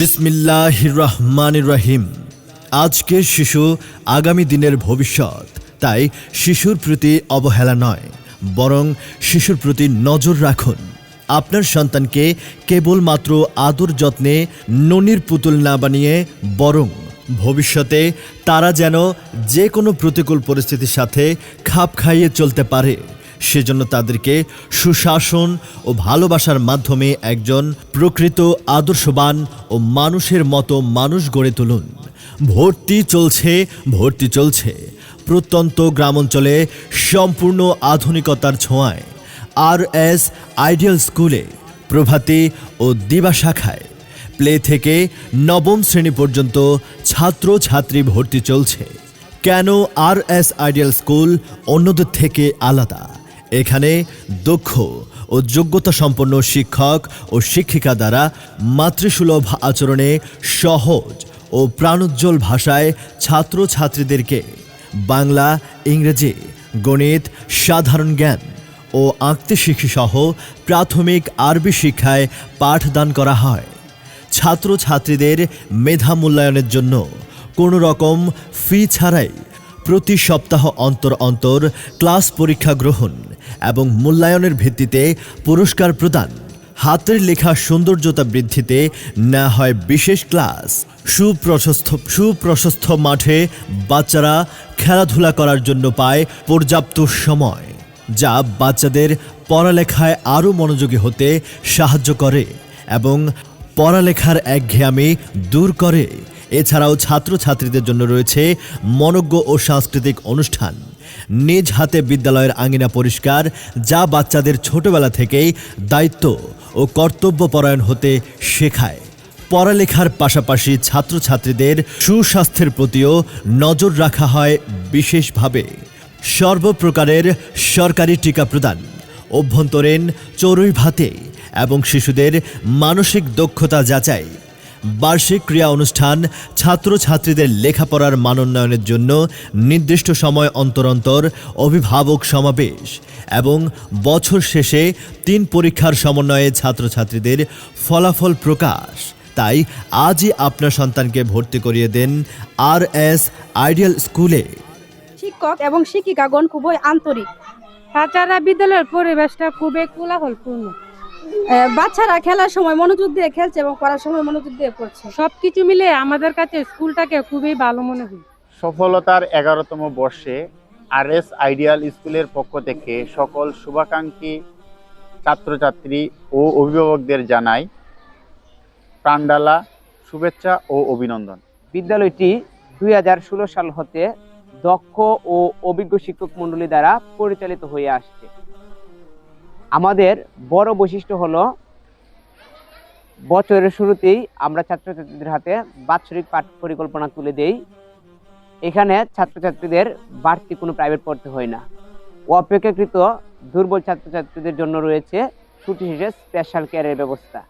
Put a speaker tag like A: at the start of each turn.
A: বিসমিল্লাহ রহমান রহিম আজকের শিশু আগামী দিনের ভবিষ্যৎ, তাই শিশুর প্রতি অবহেলা নয়, বরং শিশুর প্রতি নজর রাখুন। আপনার সন্তানকে কেবলমাত্র আদর যত্নে ননির পুতুল না বানিয়ে, বরং ভবিষ্যতে তারা যেন যে কোনো প্রতিকূল পরিস্থিতির সাথে খাপ খাইয়ে চলতে পারে। সেজন্য তাদেরকে সুশাসন ও ভালোবাসার মাধ্যমে একজন প্রকৃত আদর্শবান ও মানুষের মতো মানুষ গড়ে তুলুন। ভর্তি চলছে ভর্তি চলছে। প্রত্যন্ত গ্রামাঞ্চলে সম্পূর্ণ আধুনিকতার ছোঁয়ায় আর এস আইডিয়াল স্কুলে, প্রভাতী ও দিবা শাখায়। প্লে থেকে নবম শ্রেণি পর্যন্ত ছাত্র ছাত্রী ভর্তি চলছে। কেন আর এস আইডিয়াল স্কুল অন্যদের থেকে আলাদা? এখানে দক্ষ ও যোগ্যতা সম্পন্ন শিক্ষক ও শিক্ষিকা দ্বারা মাতৃসুলভ আচরণে সহজ ও প্রাণোজ্জ্বল ভাষায় ছাত্র ছাত্রীদেরকে বাংলা, ইংরেজি, গণিত, সাধারণ জ্ঞান ও আঁকতে সহ প্রাথমিক আরবি শিক্ষায় পাঠদান করা হয়। ছাত্রছাত্রীদের মেধা মূল্যায়নের জন্য কোনো রকম ফি ছাড়াই প্রতি সপ্তাহ অন্তর অন্তর ক্লাস পরীক্ষা গ্রহণ এবং মূল্যায়নের ভিত্তিতে পুরস্কার প্রদান। হাতের লেখা সৌন্দর্যতা বৃদ্ধিতে না হয় বিশেষ ক্লাস। সুপ্রশস্ত সুপ্রশস্ত মাঠে বাচ্চারা খেলাধুলা করার জন্য পায় পর্যাপ্ত সময়, যা বাচ্চাদের পড়ালেখায় আরও মনোযোগী হতে সাহায্য করে এবং পড়ালেখার একঘেয়ামি দূর করে। এছাড়াও ছাত্রছাত্রীদের জন্য রয়েছে মনজ্ঞ ও সাংস্কৃতিক অনুষ্ঠান। নিজ হাতে বিদ্যালয়ের আঙিনা পরিষ্কার, যা বাচ্চাদের ছোটবেলা থেকেই দায়িত্ব ও কর্তব্যপরায়ণ হতে শেখায়। পড়ালেখার পাশাপাশি ছাত্রছাত্রীদের সুস্বাস্থ্যের প্রতিও নজর রাখা হয় বিশেষভাবে। সর্বপ্রকারের সরকারি টিকা প্রদান, অভ্যন্তরীণ চড়ুই ভাতে এবং শিশুদের মানসিক দক্ষতা যাচাই বার্ষিক ক্রিয়া অনুষ্ঠান ছাত্রছাত্রীদের লেখাপড়ার মানোন্নয়নের জন্য নির্দিষ্ট সময় অন্তর অন্তর অভিভাবক সমাবেশ এবং বছর শেষে তিন পরীক্ষার সমন্বয়ে ছাত্রছাত্রীদের ফলাফল প্রকাশ। তাই আজই আপনার সন্তানকে ভর্তি করিয়ে দেন আর এস আইডিয়াল স্কুলে।
B: শিক্ষক এবং শিক্ষিকাগণ খুবই আন্তরিক।
C: তাছাড়া বিদ্যালয়ের পরিবেশটা খুবই কোলাহলপূর্ণ।
B: বাচ্চারা খেলার সময় মনোযোগ দিয়ে খেলছে এবং পড়ার সময় মনোযোগ দিয়ে পড়ছে।
C: সবকিছু মিলে আমাদের কাছে স্কুলটাকে খুবই ভালো মনে হয়।
D: সফলতার এগারোতম বর্ষে আর এস আইডিয়াল স্কুলের পক্ষ থেকে সকল শুভাকাঙ্ক্ষী ছাত্রছাত্রী ও অভিভাবকদের জানাই প্রাণডালা শুভেচ্ছা ও অভিনন্দন।
E: বিদ্যালয়টি দুই হাজার ষোলো সাল হতে দক্ষ ও অভিজ্ঞ শিক্ষক মণ্ডলী দ্বারা পরিচালিত হয়ে আসছে। আমাদের বড় বৈশিষ্ট্য হলো বছরের শুরুতেই আমরা ছাত্রছাত্রীদের হাতে বাৎসরিক পাঠ পরিকল্পনা তুলে দেই। এখানে ছাত্রছাত্রীদের বাড়তি কোনো প্রাইভেট পড়তে হয় না। অপেক্ষাকৃত দুর্বল ছাত্রছাত্রীদের জন্য রয়েছে ছুটি শেষে স্পেশাল কেয়ারের ব্যবস্থা।